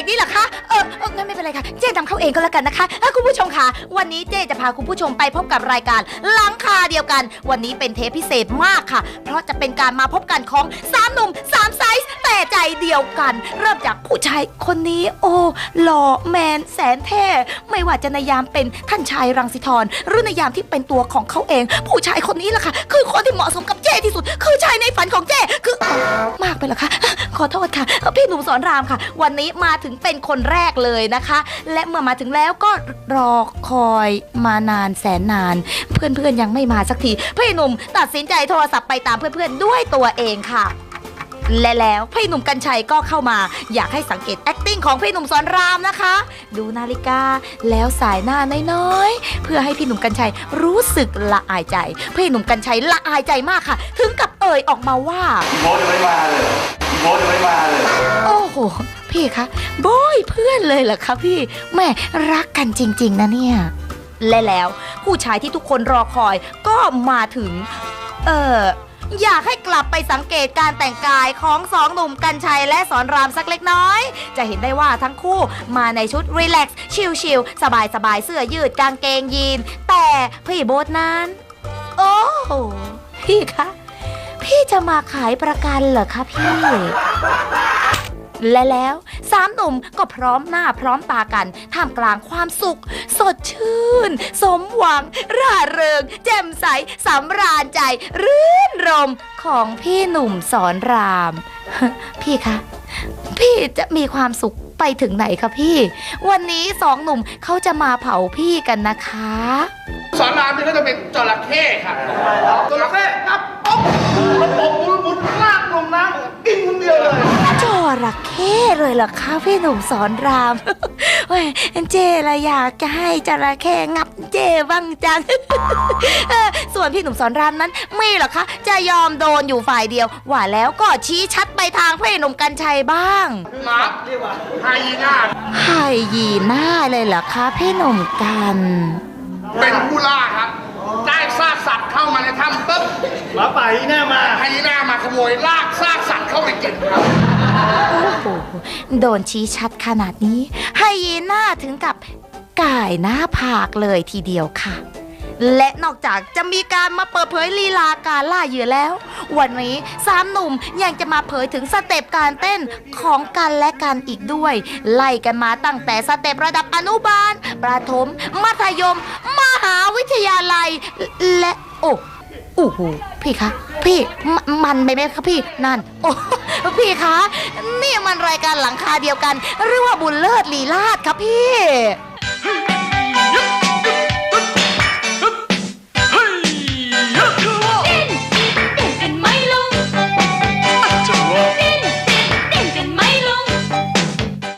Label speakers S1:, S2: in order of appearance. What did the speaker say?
S1: กนี่เหรอคะ เออเอองั้นไม่เป็นไรค่ะ เจ๊นำเข้าเองก็แล้วกันนะคะอ้อคุณผู้ชมค่ะ วันนี้เจ๊จะพาคุณผู้ชมไปพบกับรายการหลังคาเดียวกัน วันนี้เป็นเทปพิเศษมากค่ะ เพราะจะเป็นการมาพบกันของสามหนุ่มสามไซส์แต่ใจเดียวกัน เริ่มจากผู้ชายคนนี้ โอ้หล่อแมนแสนเท่ ไม่ว่าจะในยามเป็นท่านชายรังสิธรหรือในยามที่เป็นตัวของเขาเอง ผู้ชายคนนี้แหละค่ะ คือคนที่เหมาะสมกับเจ้ที่สุด คือชายในฝันของเจ้คืออมากไปเหรอคะขอโทษค่ะเอ่อพี่หนุ่มสอนรามค่ะ วันนี้มาถึงเป็นคนแรกเลยนะคะ และเมื่อมาถึงแล้วก็รอคอยมานานแสนนาน เพื่อนๆยังไม่มาสักทีพี่หนุ่มตัดสินใจโทรศัพท์ไปตามเพื่อนๆด้วยตัวเองค่ะและแล้วพี่หนุ่มกัญชัยก็เข้ามา อยากให้สังเกต acting ของพี่หนุ่มสอนรามนะคะ ดูนาฬิกาแล้วสายหน้าน้อยๆ เพื่อให้พี่หนุ่มกัญชัยรู้สึกละอายใจ พี่หนุ่มกัญชัยละอายใจมากค่ะ ถึงกับเอ่ยออกมาว่า
S2: พี่โบ๊ทยังไม่มาเลย โบ๊ทยังไม่มาเลย
S1: โอ้โห พี่คะโบยเพื่อนเลยเหรอคะพี่แม่รักกันจริง ๆ นะเนี่ย และแล้วผู้ชายที่ทุกคนรอคอยก็มาถึง เอออยากให้กลับไปสังเกตการแต่งกายของสองหนุ่มกัญชัยและสอนรามสักเล็กน้อย จะเห็นได้ว่าทั้งคู่มาในชุดรีแลกซ์ชิลๆ สบายๆ เสื้อยืดกางเกงยีน แต่พี่โบ๊ทนั้น โอ้โหพี่คะ พี่จะมาขายประกันเหรอคะพี่ และแล้วสามหนุ่มก็พร้อมหน้าพร้อมตากันท่ามกลางความสุข สดชื่น สมหวัง ร่าเริง แจ่มใสสำราญใจ รื่นรมของพี่หนุ่มสอนราม พี่คะ พี่จะมีความสุขไปถึงไหนคะพี่ วันนี้สองหนุ่มเขาจะมาเผาพี่กันนะคะ
S3: สอนรามนี่ก็จะเป็นจระเข้ครับจระเข้ครับป๊อบ
S1: ระเข้เลยเหรอคะพี่หนุ่มสอนรามเฮ้ยเจละอยากจะให้จระเข้งับเจบ้างจังเออส่วนพี่หนุ่มสอนรามนั้น ไม่หรอกคะ จะยอมโดนอยู่ฝ่ายเดียว ว่าแล้วก็ชี้ชัดไปทางพี่หนุ่มกัญชัยบ้าง
S3: หมาไฮยีน่า
S1: ไห่ยีหน้าเลยเหรอคะพี่หนุ่มกัน
S3: เป็นผู้ล่าครับได้ซากสัตว์เข้ามาในถ้ำปุ๊บ
S2: หมาป่าอีหน้ามา
S3: ไฮยีน่ามาขโมยลากซากสัตว์เข้าไปกินครับ
S1: โอ้ โดนชี้ชัดขนาดนี้ไฮยีน่าถึงกับก่ายหน้าผากเลยทีเดียวค่ะ และนอกจากจะมีการมาเปิดเผยลีลาการล่าเหยื่อแล้ว วันนี้สามหนุ่มยังจะมาเผยถึงสเต็ปการเต้นของกันและกันอีกด้วย ไล่กันมาตั้งแต่สเต็ประดับอนุบาล ประถม มัธยม มหาวิทยาลัย และโอ้โอ้โหพี่คะ พี่มมันไปไหมคะพี่นั่น โอ้ พี่คะ นี่มันรายการหลังคาเดียวกัน หรือว่าบุญเลิศลีลาดครับพี่